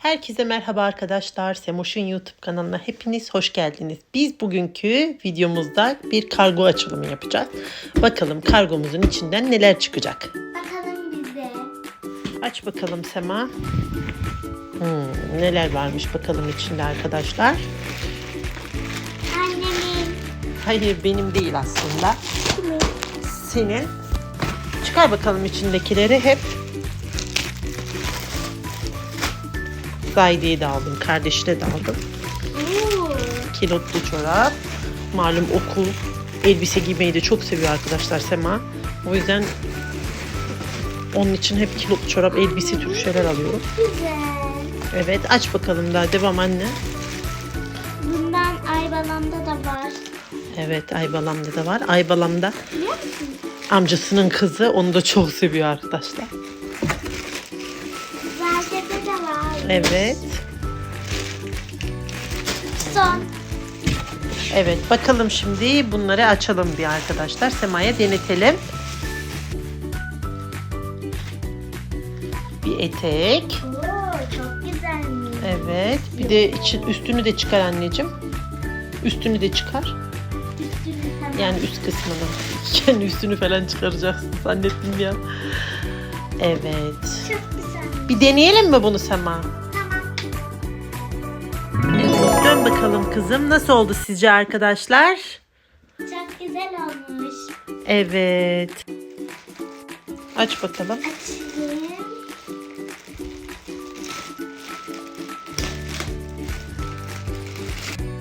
Herkese merhaba arkadaşlar. Semoş'un YouTube kanalına hepiniz hoş geldiniz. Biz bugünkü videomuzda bir kargo açılımı yapacağız. Bakalım kargomuzun içinden neler çıkacak. Bakalım bize. Aç bakalım Sema. Hmm, neler varmış bakalım içinde arkadaşlar. Annemin. Hayır benim değil aslında. Kimin? Senin. Çıkar bakalım içindekileri hep. Zaydi'ye de aldım. Kardeşine de aldım. Kilotlu çorap. Malum okul elbise giymeyi de çok seviyor arkadaşlar Sema. O yüzden onun için hep kilotlu çorap, elbise türü şeyler alıyorum. Güzel. Evet aç bakalım daha devam anne. Bundan Aybalam'da da var. Evet Aybalam'da da var. Aybalam'da amcasının kızı onu da çok seviyor arkadaşlar. Evet. Son. Evet bakalım şimdi bunları açalım bir arkadaşlar. Sema'ya denetelim. Bir etek. Oo, çok güzelmiş. Evet. Bir de için üstünü de çıkar anneciğim. Üstünü de çıkar. Üstünü. Yani üst kısmını. Kendi üstünü falan çıkaracaksın zannettim ya. Evet. Çok güzel. Bir deneyelim mi bunu Sema? Bakalım kızım. Nasıl oldu sizce arkadaşlar? Çok güzel olmuş. Evet. Aç bakalım. Açayım.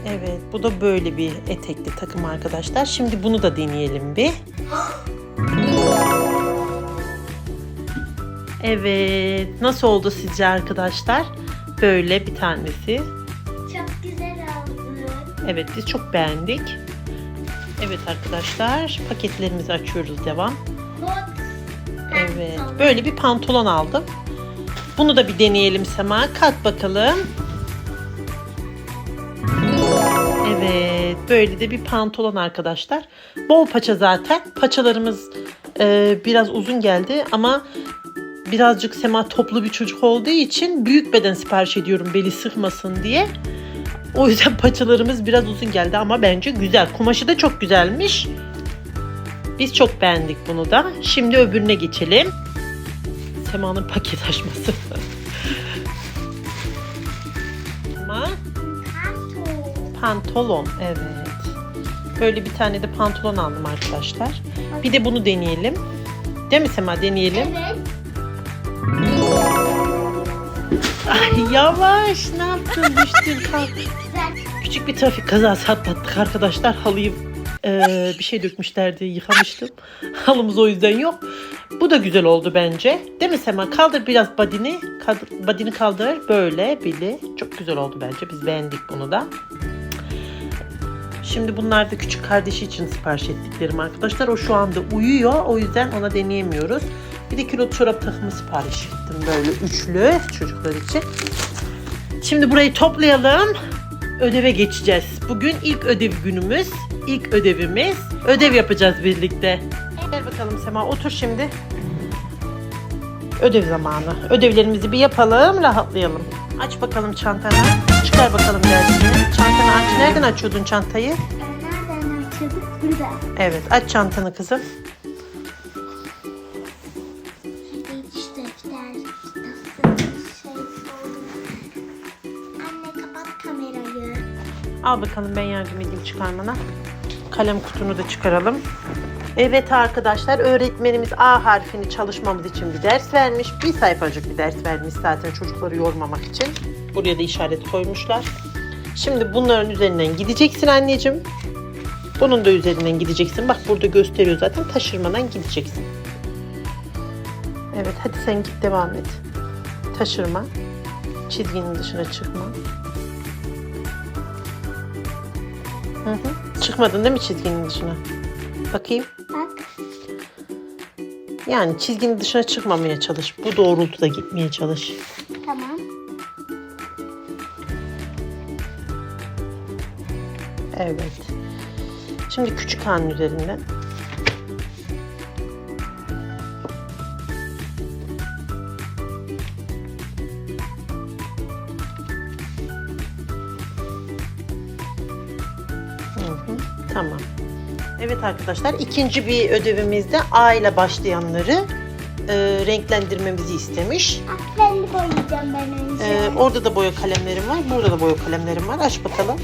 Evet. Bu da böyle bir etekli takım arkadaşlar. Şimdi bunu da deneyelim bir. Evet. Nasıl oldu sizce arkadaşlar? Böyle bir tanesi. Çok güzel oldu. Evet biz çok beğendik. Evet arkadaşlar paketlerimizi açıyoruz devam. Evet böyle bir pantolon aldım. Bunu da bir deneyelim Sema. Kat bakalım. Evet böyle de bir pantolon arkadaşlar. Bol paça zaten. Paçalarımız e, biraz uzun geldi ama birazcık Sema toplu bir çocuk olduğu için büyük beden sipariş ediyorum beli sıkmasın diye. O yüzden paçalarımız biraz uzun geldi ama bence güzel. Kumaşı da çok güzelmiş. Biz çok beğendik bunu da. Şimdi öbürüne geçelim. Sema'nın paket açması. Pantolon. pantolon evet. Böyle bir tane de pantolon aldım arkadaşlar. Bir de bunu deneyelim. Değil mi Sema deneyelim? Evet. Ay yavaş ne yaptın düştün kalk. Küçük bir trafik kazası atlattık arkadaşlar. Halıyı eee, bir şey dökmüşlerdi yıkamıştım. Halımız o yüzden yok. Bu da güzel oldu bence. Değil mi Sema? Kaldır biraz badini. Kaldır, badini kaldır. Böyle bili. Çok güzel oldu bence. Biz beğendik bunu da. Şimdi bunlar da küçük kardeşi için sipariş ettiklerim arkadaşlar. O şu anda uyuyor. O yüzden ona deneyemiyoruz. Bir de kilo çorap takımı sipariş ettim. Böyle üçlü çocuklar için. Şimdi burayı toplayalım. Ödeve geçeceğiz. Bugün ilk ödev günümüz. İlk ödevimiz. Ödev yapacağız birlikte. Gel bakalım Sema otur şimdi. Ödev zamanı. Ödevlerimizi bir yapalım, rahatlayalım. Aç bakalım çantanı. Çıkar bakalım dersini. Çantanı aç. Nereden açıyordun çantayı? Nereden açıyorduk? Burada. Evet, aç çantanı kızım. Al bakalım ben yardım edeyim çıkarmana. Kalem kutunu da çıkaralım. Evet arkadaşlar öğretmenimiz A harfini çalışmamız için bir ders vermiş. Bir sayfacık bir ders vermiş zaten çocukları yormamak için. Buraya da işaret koymuşlar. Şimdi bunların üzerinden gideceksin anneciğim. Bunun da üzerinden gideceksin. Bak burada gösteriyor zaten taşırmadan gideceksin. Evet hadi sen git devam et. Taşırma. Çizginin dışına çıkma. Hı hı. Çıkmadın değil mi çizginin dışına? Bakayım. Bak. Yani çizginin dışına çıkmamaya çalış. Bu doğrultuda gitmeye çalış. Tamam. Evet. Şimdi küçük han üzerinden. Tamam. Evet arkadaşlar ikinci bir ödevimizde A ile başlayanları e, renklendirmemizi istemiş. Aferin boyayacağım ben önce. Ee, orada da boya kalemlerim var. Burada da boya kalemlerim var. Aç bakalım.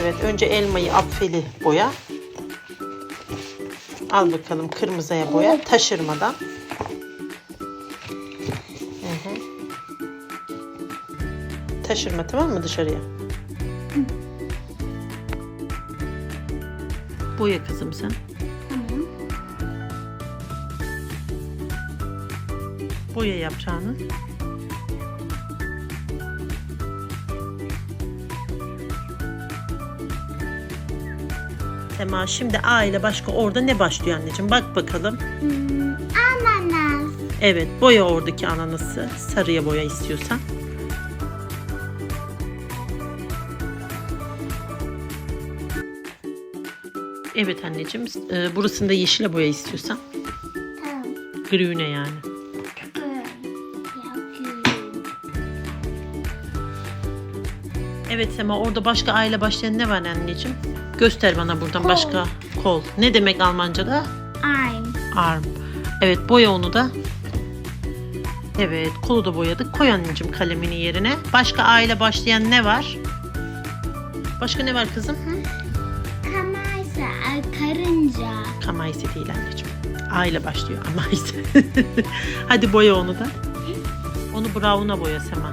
Evet önce elmayı apfeli boya. Al bakalım kırmızıya boya. Taşırmadan. Hı hı. Taşırma tamam mı dışarıya? Boya kızım sen. Tamam. Boya yapacağını. Sema şimdi A ile başka orada ne başlıyor anneciğim? Bak bakalım. Hmm, ananas. Evet boya oradaki ananası. Sarıya boya istiyorsan. Evet anneciğim. E, burasını da yeşile boya istiyorsan. Tamam. Grüne yani. Evet Sema orada başka A ile başlayan ne var anneciğim? Göster bana buradan Kol. başka kol. Ne demek Almanca'da? I'm. Arm. Evet boya onu da. Evet kolu da boyadık. Koy anneciğim kalemini yerine. Başka A ile başlayan ne var? Başka ne var kızım? Kamaysa. Kamayse değil anneciğim. A ile başlıyor Amayse. Hadi boya onu da. Onu brown'a boya Sema.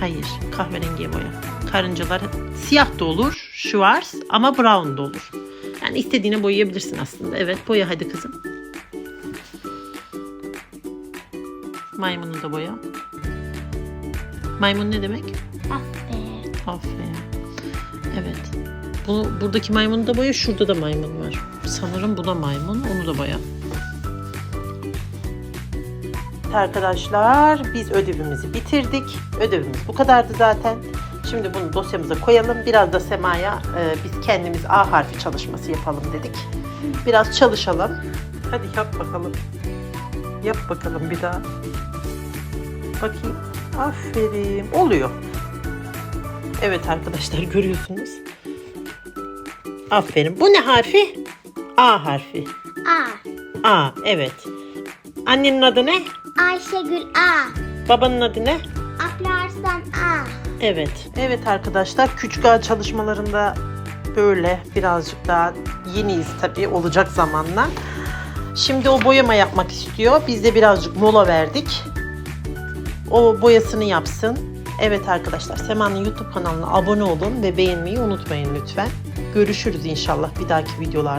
Hayır kahverengiye boya. Karıncalar siyah da olur. Schwarz ama brown da olur. Yani istediğine boyayabilirsin aslında. Evet boya hadi kızım. Maymunu da boya. Maymun ne demek? Aferin. Aferin. Evet. Bu, buradaki maymunu da boya. Şurada da maymun var. Sanırım bu da maymun. Onu da boya. Arkadaşlar biz ödevimizi bitirdik. Ödevimiz bu kadardı zaten. Şimdi bunu dosyamıza koyalım. Biraz da Sema'ya e, biz kendimiz A harfi çalışması yapalım dedik. Biraz çalışalım. Hadi yap bakalım. Yap bakalım bir daha. Bakayım. Aferin. Oluyor. Evet arkadaşlar görüyorsunuz. Aferin. Bu ne harfi? A harfi. A. A evet. Annenin adı ne? Ayşegül A. Babanın adı ne? Aplarslan A. Evet. Evet arkadaşlar küçük ağ çalışmalarında böyle birazcık daha yeniyiz tabii olacak zamanla. Şimdi o boyama yapmak istiyor. Biz de birazcık mola verdik. O boyasını yapsın. Evet arkadaşlar Sema'nın YouTube kanalına abone olun ve beğenmeyi unutmayın lütfen. Görüşürüz inşallah bir dahaki videolarda.